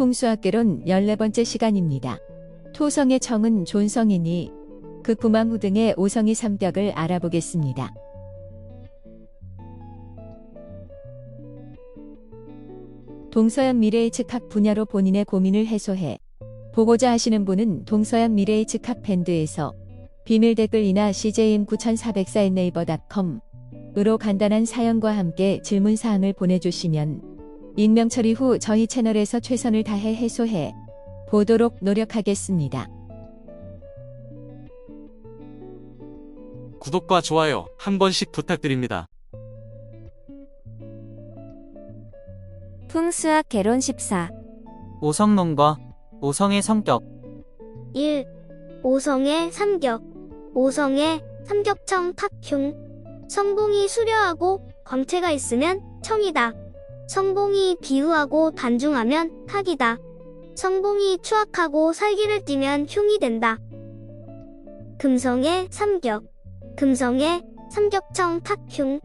풍수학개론 14번째 시간입니다. 토성의 청은 존성이니 극부망 후 등의 오성이 삼벽을 알아보겠습니다. 동서양 미래의 즉학 분야로 본인의 고민을 해소해 보고자 하시는 분은 동서양 미래의 즉학 밴드에서 비밀 댓글이나 CJM 9404 네이버닷컴 으로 간단한 사연과 함께 질문 사항을 보내주시면 익명 처리 후 저희 채널에서 최선을 다해 해소해 보도록 노력하겠습니다. 구독과 좋아요 한 번씩 부탁드립니다. 풍수학 개론 14 오성론과 오성의 성격 1. 오성의 삼격 오성의 삼격청 탁흉 성봉이 수려하고 광채가 있으면 청이다. 성봉이 비우하고 단중하면 탁이다. 성봉이 추악하고 살기를 띠면 흉이 된다. 금성의 삼격 금성의 삼격청 탁흉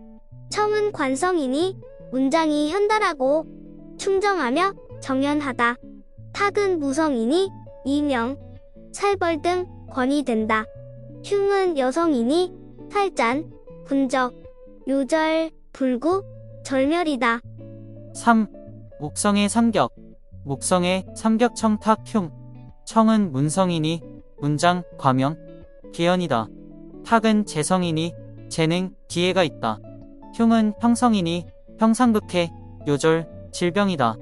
청은 관성이니 문장이 현달하고 충정하며 정연하다. 탁은 무성이니 이명, 살벌 등 권이 된다. 흉은 여성이니 살짠, 분적, 요절, 불구, 절멸이다. 3. 목성의 삼격 목성의 삼격청탁 흉 청은 문성이니 문장, 과명, 기연이다. 탁은 재성이니 재능, 기회가 있다. 흉은 평성이니 평상극해, 요절, 질병이다.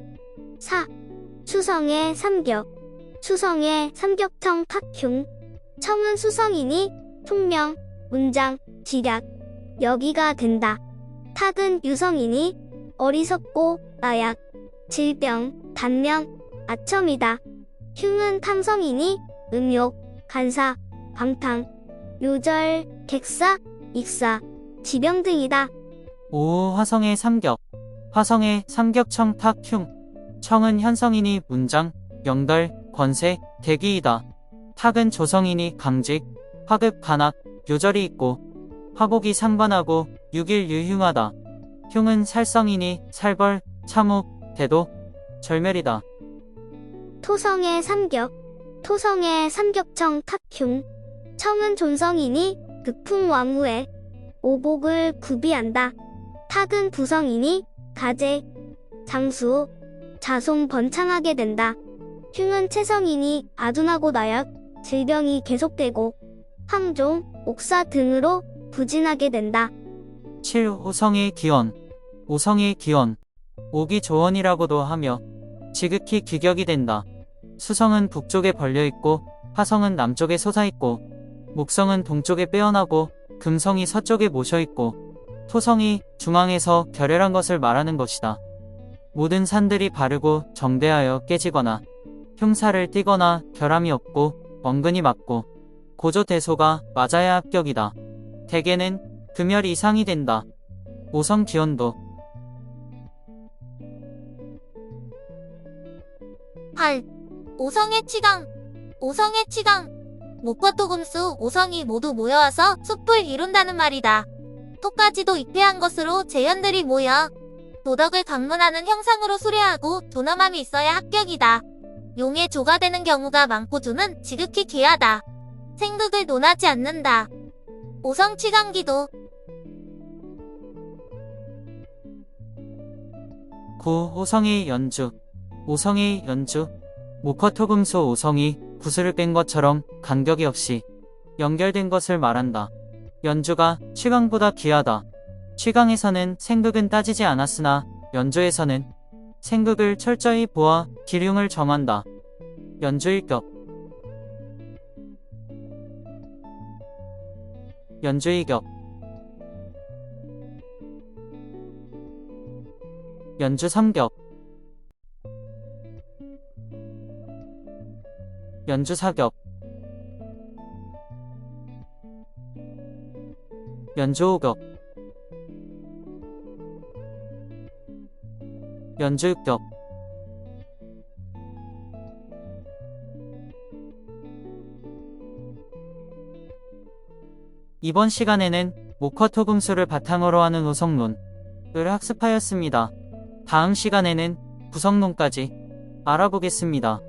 4. 수성의 삼격 수성의 삼격청 탁흉 청은 수성이니 총명, 문장, 지략, 여기가 된다. 탁은 유성이니 어리석고 나약, 질병, 단명, 아첨이다. 흉은 탐성이니 음욕, 간사, 방탕, 요절, 객사, 익사, 지병 등이다. 5. 화성의 삼격 화성의 삼격청 탁 흉 청은 현성이니 문장, 명달, 권세, 대기이다. 탁은 조성이니 강직, 화급, 간악, 요절이 있고 화복이 상관하고 육일 유흉하다. 흉은 살성이니 살벌, 참욱, 대도, 절멸이다. 토성의 삼격, 토성의 삼격청 탁흉, 청은 존성이니 극풍 왕후에 오복을 구비한다. 탁은 부성이니 가재, 장수, 자손 번창하게 된다. 흉은 체성이니 아둔하고 나약, 질병이 계속되고 황종, 옥사 등으로 부진하게 된다. 7. 오성의 기원 오성의 기원 오기 조원이라고도 하며 지극히 귀격이 된다. 수성은 북쪽에 벌려있고 화성은 남쪽에 솟아있고 목성은 동쪽에 빼어나고 금성이 서쪽에 모셔있고 토성이 중앙에서 결혈한 것을 말하는 것이다. 모든 산들이 바르고 정대하여 깨지거나 흉사를 띠거나 결함이 없고 원근이 맞고 고조대소가 맞아야 합격이다. 대개는 금열 이상이 된다. 오성 기원도 8. 오성의 치강 오성의 치강 목과 토금수 오성이 모두 모여와서 숲을 이룬다는 말이다. 토까지도 입회한 것으로 재현들이 모여 도덕을 강론하는 형상으로 수레하고 존엄함이 있어야 합격이다. 용의 조가 되는 경우가 많고 조는 지극히 귀하다. 생극을 논하지 않는다. 오성 치강기도 9. 오성의 연주 오성의 연주 목화토금수 오성이 구슬을 뺀 것처럼 간격이 없이 연결된 것을 말한다. 연주가 취강보다 귀하다. 취강에서는 생극은 따지지 않았으나 연주에서는 생극을 철저히 보아 기륭을 정한다. 연주일격 연주이격 연주 삼격 연주 사격 연주 오격 연주 육격 이번 시간에는 목화토금수를 바탕으로 하는 우성론을 학습하였습니다. 다음 시간에는 부성론까지 알아보겠습니다.